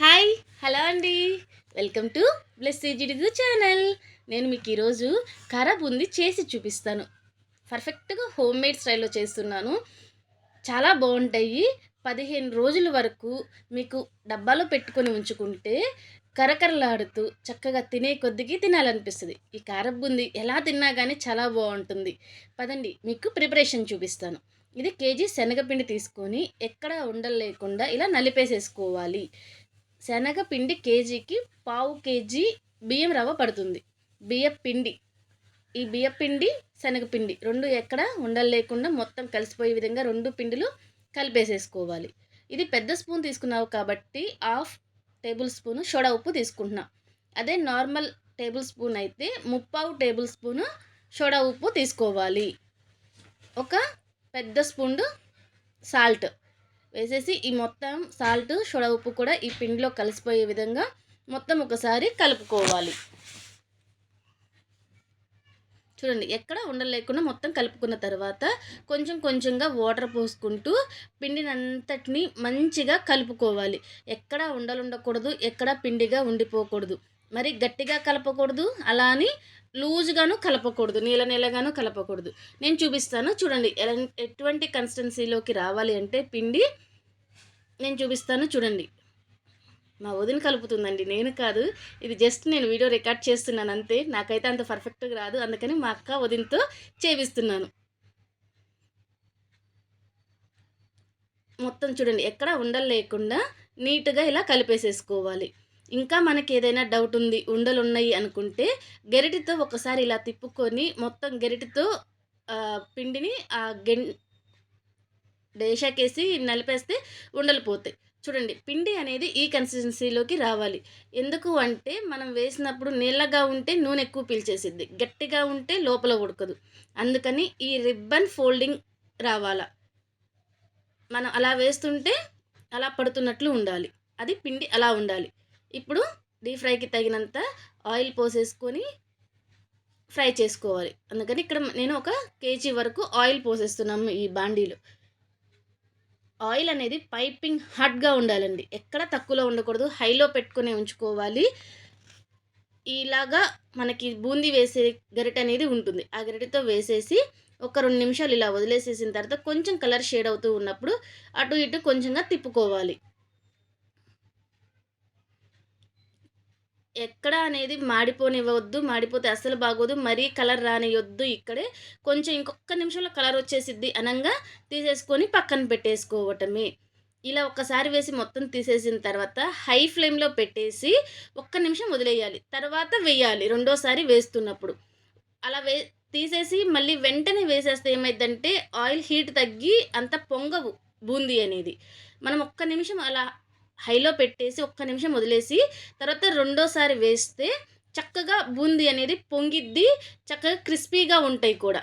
Hi hello అండి. Welcome to bless జిడిగు channel. నేను మీకు ఈరోజు కర బూంది చేసి చూపిస్తాను. పర్ఫెక్ట్గా హోమ్ మేడ్ స్టైల్లో చేస్తున్నాను. చాలా బాగుంటాయి. పదిహేను రోజుల వరకు మీకు డబ్బాలో పెట్టుకొని ఉంచుకుంటే కరకరలాడుతూ చక్కగా తినే కొద్దికి తినాలనిపిస్తుంది. ఈ కారబుంది ఎలా తిన్నా కానీ చాలా బాగుంటుంది. పదండి మీకు ప్రిపరేషన్ చూపిస్తాను. ఇది కేజీ శనగపిండి తీసుకొని ఎక్కడ ఉండలు లేకుండా ఇలా నలిపేసేసుకోవాలి. శనగపిండి కేజీకి పావు కేజీ బియ్యం రవ్వ పడుతుంది. బియ్య పిండి. ఈ బియ్య పిండి శనగపిండి రెండు ఎక్కడ ఉండలు లేకుండా మొత్తం కలిసిపోయే విధంగా రెండు పిండిలు కలిపేసేసుకోవాలి. ఇది పెద్ద స్పూన్ తీసుకున్నావు కాబట్టి హాఫ్ టేబుల్ స్పూను సోడా ఉప్పు తీసుకుంటున్నా. అదే నార్మల్ టేబుల్ స్పూన్ అయితే ముప్పావు టేబుల్ స్పూను సోడా ఉప్పు తీసుకోవాలి. ఒక పెద్ద స్పూన్ సాల్ట్ వేసేసి ఈ మొత్తం సాల్ట్ సోడా ఉప్పు కూడా ఈ పిండిలో కలిసిపోయే విధంగా మొత్తం ఒకసారి కలుపుకోవాలి. చూడండి ఎక్కడ ఉండలేకుండా మొత్తం కలుపుకున్న తర్వాత కొంచెం కొంచెంగా వాటర్ పోసుకుంటూ పిండిని అంతటిని మంచిగా కలుపుకోవాలి. ఎక్కడ ఉండలు ఉండకూడదు ఎక్కడ పిండిగా ఉండిపోకూడదు. మరి గట్టిగా కలపకూడదు అలా అని లూజ్గాను కలపకూడదు నీళ్ళ నీళ్ళగాను కలపకూడదు. నేను చూపిస్తాను చూడండి ఎలా ఎటువంటి కన్సిస్టెన్సీలోకి రావాలి అంటే పిండి నేను చూపిస్తాను చూడండి. మా వదిన కలుపుతుందండి నేను కాదు ఇది జస్ట్ నేను వీడియో రికార్డ్ చేస్తున్నాను అంతే నాకైతే అంత పర్ఫెక్ట్గా రాదు అందుకని మా అక్క వదినతో చేపిస్తున్నాను. మొత్తం చూడండి ఎక్కడ ఉండలు లేకుండా నీట్గా ఇలా కలిపేసేసుకోవాలి. ఇంకా మనకి ఏదైనా డౌట్ ఉంది ఉండలు ఉన్నాయి అనుకుంటే గెరిటితో ఒకసారి ఇలా తిప్పుకొని మొత్తం గెరిటితో పిండిని ఆ గెన్ డేషాకేసి నలిపేస్తే ఉండలు పోతాయి. చూడండి పిండి అనేది ఈ కన్సిస్టెన్సీలోకి రావాలి. ఎందుకు అంటే మనం వేసినప్పుడు నీళ్ళగా ఉంటే నూనె ఎక్కువ పీల్చేసిద్ది. గట్టిగా ఉంటే లోపల ఉడకదు. అందుకని ఈ రిబ్బన్ ఫోల్డింగ్ రావాల. మనం అలా వేస్తుంటే అలా పడుతున్నట్లు ఉండాలి. అది పిండి అలా ఉండాలి. ఇప్పుడు డీప్ ఫ్రైకి తగినంత ఆయిల్ పోసేసుకొని ఫ్రై చేసుకోవాలి. అందుకని ఇక్కడ నేను ఒక కేజీ వరకు ఆయిల్ పోసేస్తున్నాము ఈ బాండీలో. ఆయిల్ అనేది పైపింగ్ హాట్గా ఉండాలండి. ఎక్కడ తక్కువలో ఉండకూడదు. హైలో పెట్టుకునే ఉంచుకోవాలి. ఇలాగా మనకి బూందీ వేసే గరిట అనేది ఉంటుంది. ఆ గరిటతో వేసేసి ఒక రెండు నిమిషాలు ఇలా వదిలేసేసిన తర్వాత కొంచెం కలర్ షేడ్ అవుతూ ఉన్నప్పుడు అటు ఇటు కొంచెంగా తిప్పుకోవాలి. ఎక్కడ అనేది మాడిపోనివ్వద్దు మాడిపోతే అస్సలు బాగోదు మరీ కలర్ రానియొద్దు ఇక్కడే. కొంచెం ఇంకొక నిమిషంలో కలర్ వచ్చేసిద్ది అనంగా తీసేసుకొని పక్కన పెట్టేసుకోవటమే. ఇలా ఒక్కసారి వేసి మొత్తం తీసేసిన తర్వాత హై ఫ్లేమ్లో పెట్టేసి ఒక్క నిమిషం వదిలేయాలి. తర్వాత వేయాలి రెండోసారి వేస్తున్నప్పుడు. అలా వే తీసేసి మళ్ళీ వెంటనే వేసేస్తే ఏమైందంటే ఆయిల్ హీట్ తగ్గి అంత పొంగవు బూందీ అనేది. మనం ఒక్క నిమిషం అలా హైలో పెట్టేసి ఒక్క నిమిషం వదిలేసి తర్వాత రెండోసారి వేస్తే చక్కగా బూందీ అనేది పొంగిద్ది చక్కగా క్రిస్పీగా ఉంటాయి కూడా.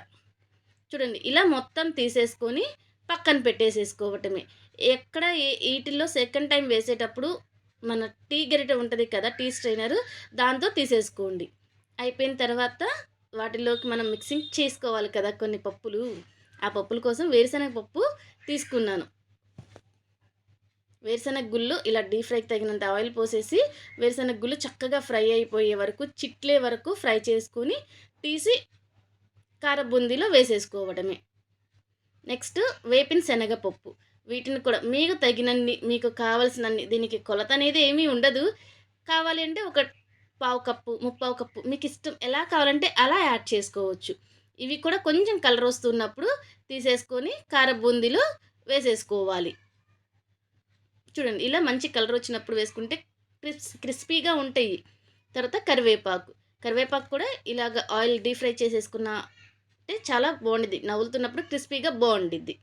చూడండి ఇలా మొత్తం తీసేసుకొని పక్కన పెట్టేసేసుకోవటమే. ఎక్కడ వీటిల్లో సెకండ్ టైం వేసేటప్పుడు మన టీ గరిట ఉంటుంది కదా టీ స్ట్రైనర్ దాంతో తీసేసుకోండి. అయిపోయిన తర్వాత వాటిలోకి మనం మిక్సింగ్ చేసుకోవాలి కదా కొన్ని పప్పులు. ఆ పప్పుల కోసం వేరుశనగ పప్పు తీసుకున్నాను. వేరుశనగ గుళ్ళు ఇలా డీప్ ఫ్రైకి తగినంత ఆయిల్ పోసేసి వేరుశనగ గుళ్ళు చక్కగా ఫ్రై అయిపోయే వరకు చిట్లే వరకు ఫ్రై చేసుకుని తీసి కారబుందీలో వేసేసుకోవడమే. నెక్స్ట్ వేపిన శనగపప్పు. వీటిని కూడా మీకు తగినన్ని మీకు కావలసినన్ని దీనికి కొలత అనేది ఏమీ ఉండదు. కావాలి అంటే ఒక పావు కప్పు ముప్పావు కప్పు మీకు ఇష్టం ఎలా కావాలంటే అలా యాడ్ చేసుకోవచ్చు. ఇవి కూడా కొంచెం కలర్ వస్తున్నప్పుడు తీసేసుకొని కార బూందీలో వేసేసుకోవాలి. చూడండి ఇలా మంచి కలర్ వచ్చినప్పుడు వేసుకుంటే క్రిస్ క్రిస్పీగా ఉంటాయి. తర్వాత కరివేపాకు. కరివేపాకు కూడా ఇలాగ ఆయిల్ డీప్ ఫ్రై చేసేసుకున్న అంటే చాలా బాగుండిద్ది. నవ్వులుతున్నప్పుడు క్రిస్పీగా బాగుండిద్ది.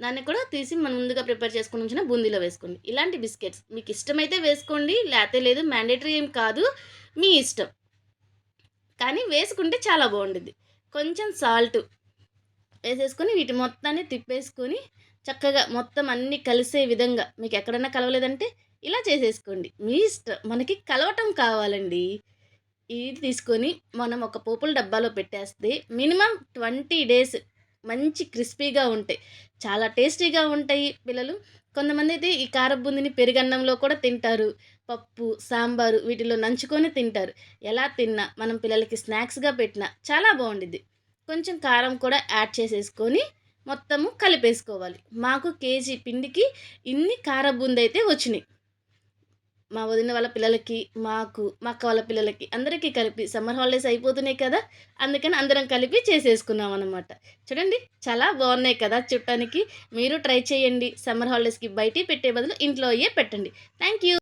దాన్ని కూడా తీసి మనం ముందుగా ప్రిపేర్ చేసుకుని ఉంచిన బూందీలో వేసుకోండి. ఇలాంటి బిస్కెట్స్ మీకు ఇష్టమైతే వేసుకోండి లేతే లేదు మ్యాండేటరీ ఏం కాదు మీ ఇష్టం. కానీ వేసుకుంటే చాలా బాగుండిద్ది. కొంచెం సాల్ట్ వేసేసుకొని వీటి మొత్తాన్ని తిప్పేసుకొని చక్కగా మొత్తం అన్నీ కలిసే విధంగా మీకు ఎక్కడన్నా కలవలేదంటే ఇలా చేసేసుకోండి. మీ ఇష్టం. మనకి కలవటం కావాలండి. ఇది తీసుకొని మనం ఒక పోపుల డబ్బాలో పెట్టేస్తే మినిమం ట్వంటీ డేస్ మంచి క్రిస్పీగా ఉంటాయి. చాలా టేస్టీగా ఉంటాయి పిల్లలు. కొంతమంది అయితే ఈ కారబుందిని పెరుగన్నంలో కూడా తింటారు. పప్పు సాంబారు వీటిలో నంచుకొని తింటారు. ఎలా తిన్నా మనం పిల్లలకి స్నాక్స్గా పెట్టినా చాలా బాగుండిద్ది. కొంచెం కారం కూడా యాడ్ చేసేసుకొని మొత్తము కలిపేసుకోవాలి. మాకు కేజీ పిండికి ఇన్ని కారబుంది అయితే వచ్చినాయి. మా వదిన వాళ్ళ పిల్లలకి మాకు మా అక్క వాళ్ళ పిల్లలకి అందరికీ కలిపి సమ్మర్ హాలిడేస్ అయిపోతున్నాయి కదా అందుకని అందరం కలిపి చేసేసుకున్నాం అనమాట చూడండి చాలా బాగున్నాయి కదా చుట్టానికి. మీరు ట్రై చేయండి సమ్మర్ హాలిడేస్కి బయట పెట్టే బదులు ఇంట్లో అయ్యే పెట్టండి. Thank you.